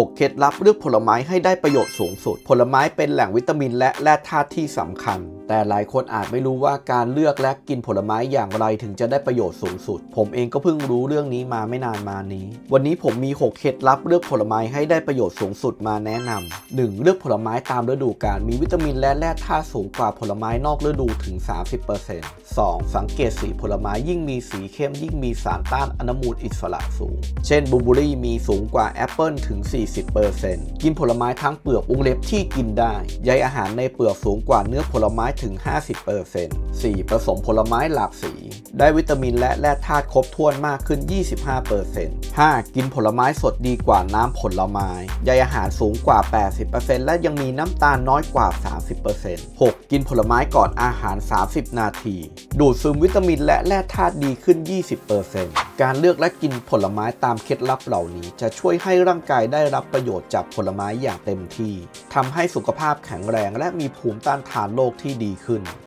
6 เคล็ดลับเลือกผลไม้ให้ได้ประโยชน์สูงสุด ผลไม้เป็นแหล่งวิตามินและแร่ธาตุที่สำคัญ แต่หลายคนอาจไม่รู้ว่าการเลือกและกินผลไม้อย่างไรถึงจะได้ประโยชน์สูงสุด ผมเองก็เพิ่งรู้เรื่องนี้มาไม่นานมานี้ วันนี้ผมมี 6 เคล็ดลับเลือกผลไม้ให้ได้ประโยชน์สูงสุดมาแนะนำ 1. เลือกผลไม้ตามฤดูกาลมีวิตามินและแร่ธาตุสูงกว่าผลไม้นอกฤดูถึง 30% 2. สังเกตสีผลไม้ยิ่งมีสีเข้มยิ่งมีสารต้านอนุมูลอิสระสูง เช่นบลูเบอรี่มีสูงกว่าแอปเปิลถึง 40%กินผลไม้ทั้งเปลือกวงเล็บที่กินได้ใยอาหารในเปลือกสูงกว่าเนื้อผลไม้ถึง 50% 4. ผสมผลไม้หลากสี ได้วิตามินและแร่ธาตุครบถ้วนมากขึ้น 25% 5. กินผลไม้สดดีกว่าน้ำผลไม้ใยอาหารสูงกว่า 80%และยังมีน้ำตาลน้อยกว่า 30% 6. กินผลไม้ก่อนอาหาร 30 นาที ดูดซึมวิตามินและแร่ธาตุดีขึ้น 20% การเลือกและกินผลไม้ตามเคล็ดลับเหล่านี้ จะช่วยให้ร่างกายได้รับประโยชน์จากผลไม้อย่างเต็มที่ทำให้สุขภาพแข็งแรงและมีภูมิต้านทานโรคที่ดีขึ้น